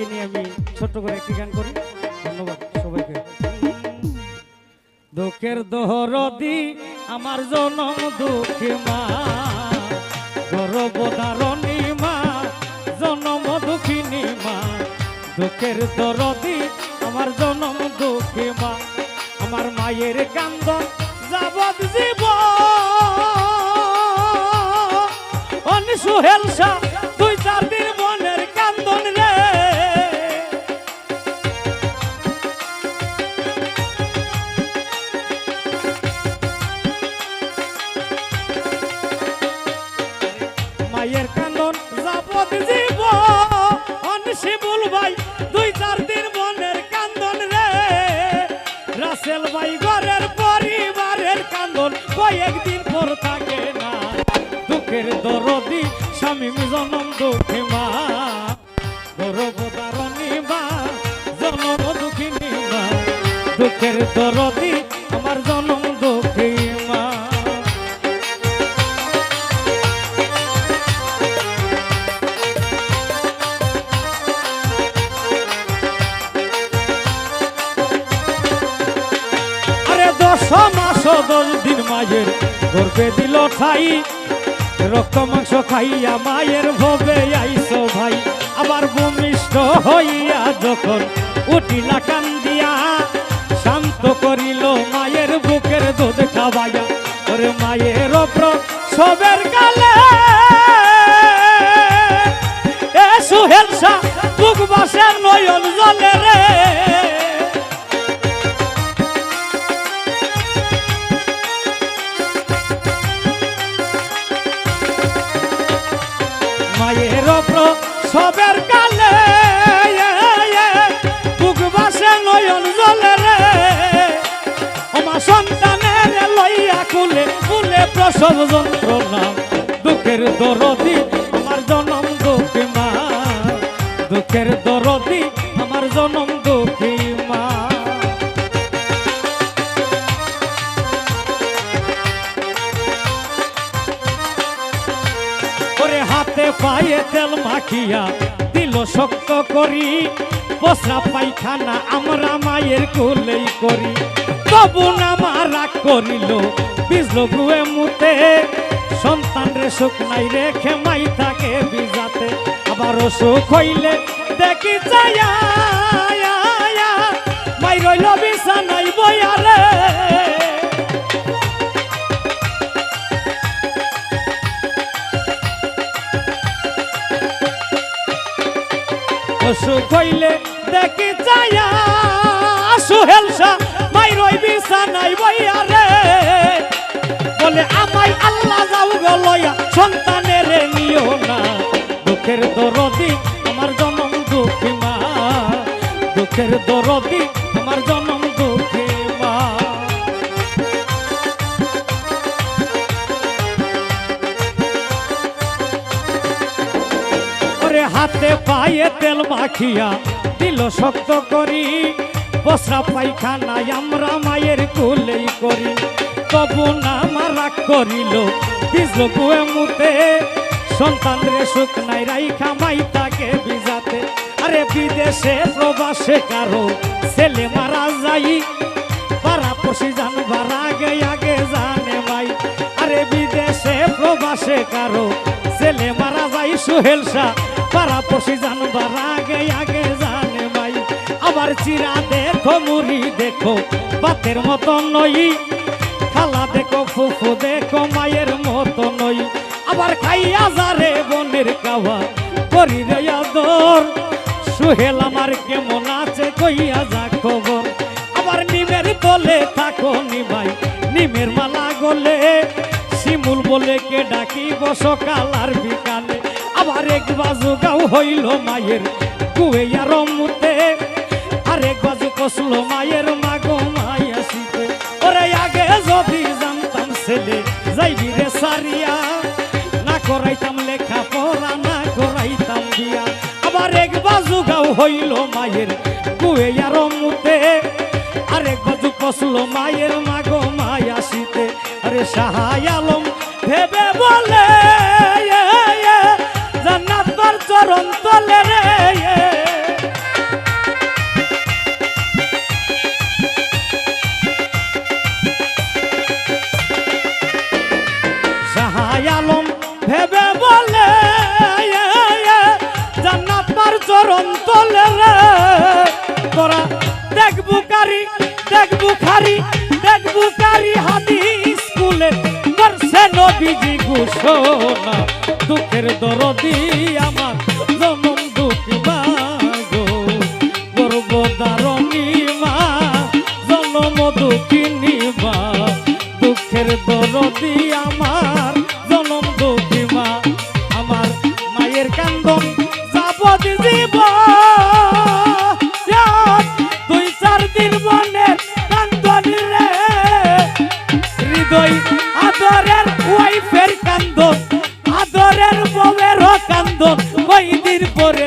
মাকে নিয়ে আমি ছোট্ট করে একটি গান করি। ধন্যবাদ সবাইকে। দুঃখের দহরদি আমার জনম দুঃখে মা গর্বদারণী মা, জনম দুঃখিনী মা। দুঃখের দরদি আমার জনম দুঃখে মা, আমার মায়ের কান্দন যাবত জীব অনিসুহেল শাহ রাসেল ভাই ঘরের পরিবারের কান্দন, কয়েকদিন পর থাকে না। দুঃখের দরদি, স্বামী জনম দুঃখে মা। গর্ভধারণী মা, জনম দুঃখিনী মা। দুঃখের দরদি আরে দশ দিন মায়ের গর্বে দিল ঠাই রক্ত মাংস খাইয়া মায়ের ভবে আইসো ভাই আবার ভূমিষ্ঠ হইয়া যখন উঠিলা কান্দিয়া, শান্ত করিল মায়ের বুকের দুধ খাওয়াইয়া, ওরে মায়ের ওপর সবের গালে এ সুহেলসা বুক বাসের নয়ন জলে রে। মায়ের ওপর সবের কালে বুক নয়ন জলে রে। আমার সন্তানের লইয়া কুলে কুলে প্রসব যন্ত্রণা, দুঃখের দরদি আমার জনম দুঃখ মা। দুঃখের দরদি আমার জনম দুঃখী পায়ে তেল মাখিয়া দিল শক্ত করি বসরা পায়খানা আমরা মায়ের কোলেই করি। তবু না মারা করিল বিজলো গুয়ে মুতে। সন্তান রে সুখ নাই রেখে মাই থাকে বিজাতে। আবার অসুখ হইলে দেখি চায়া মাই রইল অসুখ হইলে দেখি চায়া। সুহেলসা মাই রই বিছানাই বইয়া রে। বলে আমাই আল্লাহ যাও গলয়া সন্তানের নিও না। দুঃখের দরদি, আমার জনম দুঃখী মা। দুঃখের দরদি ওরে হাতে পায়ে তেল মাখিয়া দিল শক্ত করি। বসরা পায়খানায় আমরা মায়ের কোলেই করি। তবু না মারা করিল মুতে। সন্তান রে সুখ নাই, রাইখা মাই তাকে বিজাতে আরে বিদেশে প্রবাসে কারও ছেলে মারা যাই পাড়া পশি জানবার আগে আগে জানে মাই আরে বিদেশে প্রবাসে কারও ছেলে মারা যাই সুহেলসা পাড়া পশি জানবার আগে আগে জানে মাই আবার চিরা দেখো, মুড়ি দেখো, বাতের মতো নই। খালা দেখো, ফুফু দেখো, মায়ের মতো নই। আবার খাইয়া যারে বনের কাওয়া করি রে আদর। সুহেল আমার কেমন আছে কইয়া যা খবর। আবার নিমের তলে থাকো নিমাই নিমের মালা গলে। শিমুল বলে কে ডাকিব সকাল আর বিকালে? আবার এক বাজু গাও হইল মায়ের কুয়ার মুতে আরেক বাজু কসলো মায়ের মাগো মায়া শীতে। ওরে আগে যদি জানতাম ছেলে, যাইবি রে সারিয়া। না করাইতাম লেখা পড়া না করাইতাম দিয়া আবার এক বাজু গাও হইল মায়ের কুয়ার মুতে আরেক বাজু কসলো মায়ের মাগো মায়া শীতে। আরে সাহায় আলম, ভেবে তলে রে, তোরা দেখবু কারি, দেখবু খারি, দেখবু কারি হাদিস স্কুলে। করছে নবীজি ঘোষণা, দুঃখের দরদি আমার, জনম দুঃখী মাগো গর্বদারণী মা, জনম দুঃখিনী মা দুঃখের দরদি আমার, জনম দুঃখী মা। আমার মায়ের কান্দন যাবত জীব আদরের বউয়েরও কান্দন ওই পরে